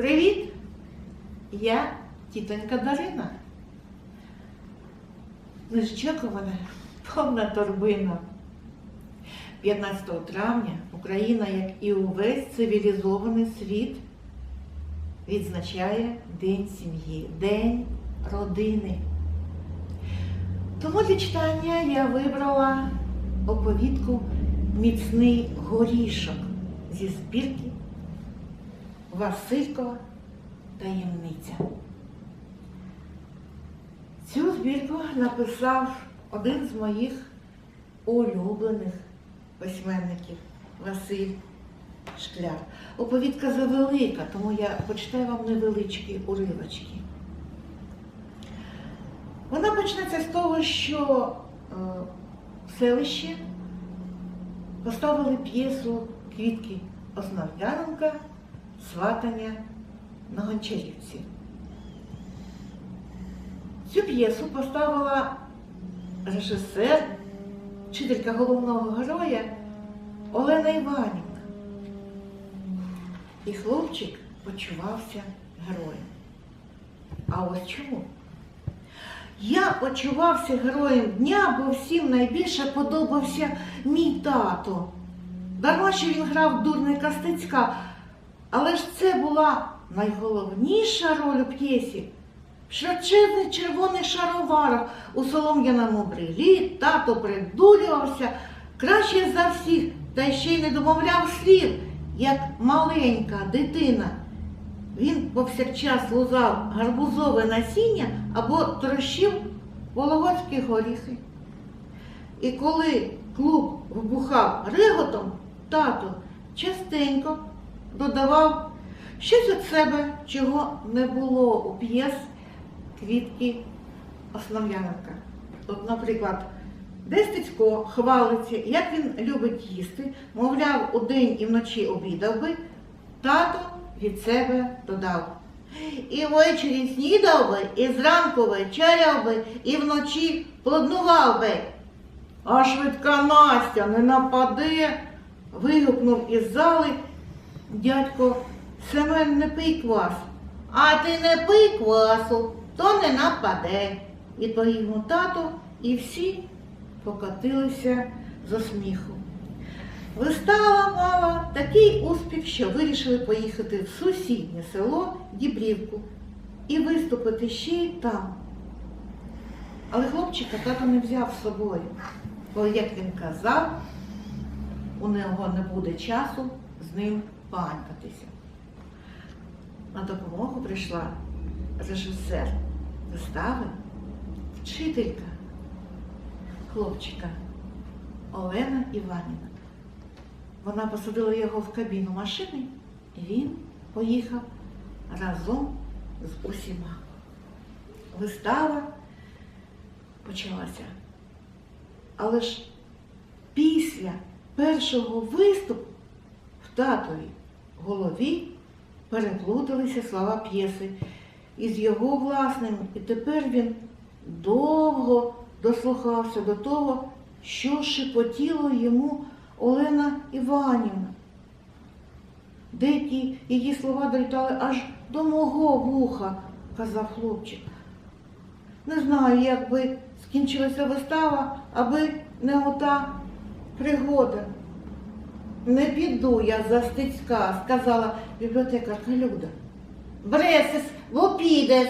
Привіт! Я тітонька Дарина. Мене повна торбина. 15 травня Україна, як і увесь цивілізований світ, відзначає День сім'ї, День родини. Тому для читання я вибрала оповідку Міцний горішок зі збірки Василькова таємниця. Цю збірку написав один з моїх улюблених письменників Василь Шкляр. Оповідка завелика, тому я почитаю вам невеличкі уривочки. Вона почнеться з того, що е, в селищі поставили п'єсу Квітки Основ'яненка Сватання на Гончарівці. Цю п'єсу поставила режисер, вчителька головного героя Олена Іванівна. І хлопчик почувався героєм. А ось чому? Я почувався героєм дня, бо всім найбільше подобався мій тато. Дарма, що він грав дурника Стецька, але ж це була найголовніша роль у п'єсі. В широчезних червоних шароварах у солом'яному брилі тато придурювався краще за всіх, та ще й не домовляв слів, як маленька дитина. Він повсякчас лузав гарбузове насіння або трощив вологодські горіхи. І коли клуб вибухав реготом, тато частенько додавав щось від себе, чого не було у п'єс квітки Основ'яненка. От, наприклад, десь Дестецько хвалиться, як він любить їсти, мовляв, удень і вночі обідав би, тато від себе додав. І ввечері снідав би, і зранку вечеряв би, і вночі плоднував би. А швидка Настя не нападе, вигукнув із зали дядько Семен не пий квас. А ти не пий квасу, то не нападе, відповів йому тато, і всі покотилися за сміху. Вистава мала такий успіх, що вирішили поїхати в сусіднє село Дібрівку і виступити ще й там. Але хлопчика тато не взяв з собою, бо, як він казав, у нього не буде часу з ним панькатися. На допомогу прийшла режисер вистави, вчителька хлопчика Олена Іванівна. Вона посадила його в кабіну машини, і він поїхав разом з усіма. Вистава почалася. Але ж після першого виступу в татовій голові переплуталися слова п'єси із його власними, і тепер він довго дослухався до того, що шепотіло йому Олена Іванівна. Деякі її слова долітали аж до мого вуха, казав хлопчик. Не знаю, як би скінчилася вистава, аби не ота пригода. Не піду я за стецька, сказала бібліотекарка Люда. Бресес, бо підеш,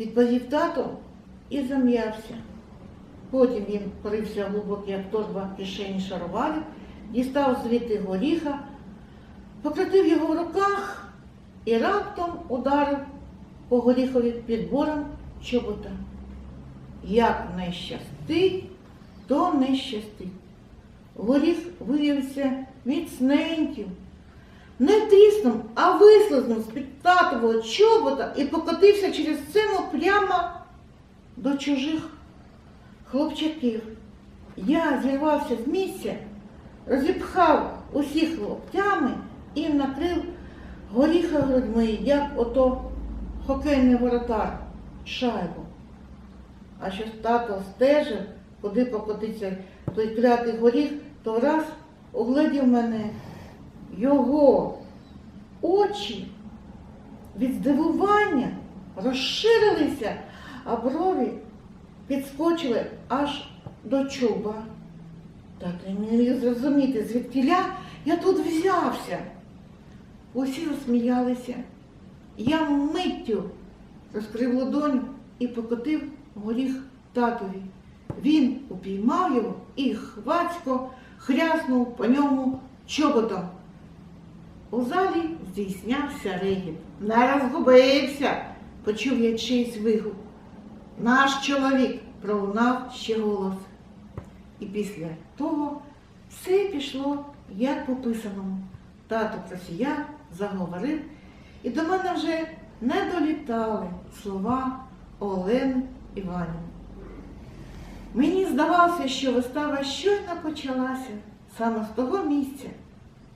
відповів тато і зам'явся. Потім він порився глибоко, як торба в кишені шароварів, дістав звідти горіха, покрутив його в руках і раптом ударив по горіхові підбором чобота. Як не щастить, то не щастить. Горіх виявився міцненьким, не тріснув, а вислизнув з-під татового чобота і покотився через цину прямо до чужих хлопчаків. Я зірвався з місця, розіпхав усіх локтями і накрив горіха грудьми, як ото хокейний воротар шайбу. А що тато стежив, куди покотиться той клятий горіх, то раз угледів мене його очі від здивування розширилися, а брові підскочили аж до чуба. Я не міг зрозуміти, звідкіля я тут взявся. Усі розсміялися. Я миттю розкрив ладонь і покотив горіх татові. Він упіймав його і хвацько хряснув по ньому чоботом. У залі здійснявся регіт. Не розгубився, почув я чийсь вигук. Наш чоловік пролунав ще голос. І після того все пішло як по писаному. Тато просіяв, заговорив, і до мене вже не долітали слова Олени Іванівни. Мені здавалося, що вистава щойно почалася саме з того місця,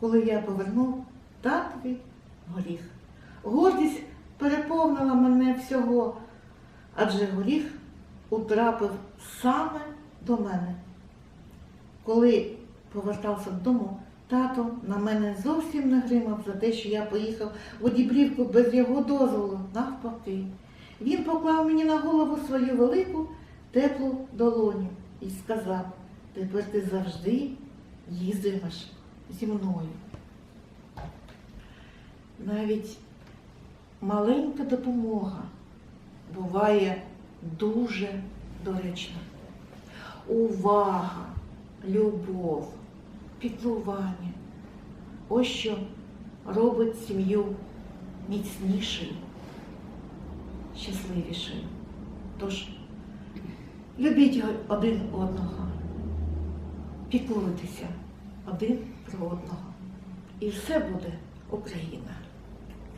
коли я повернув татові горіх. Гордість переповнила мене всього, адже горіх утрапив саме до мене. Коли повертався додому, тато на мене зовсім не гримав за те, що я поїхав у Дібрівку без його дозволу, навпаки. Він поклав мені на голову свою велику теплу долоню і сказав, тепер ти завжди їздимеш зі мною. Навіть маленька допомога буває дуже доречна. Увага, любов, піклування. Ось що робить сім'ю міцнішою, щасливішою. Тож любіть один одного, піклуйтеся один про одного. І все буде Україна.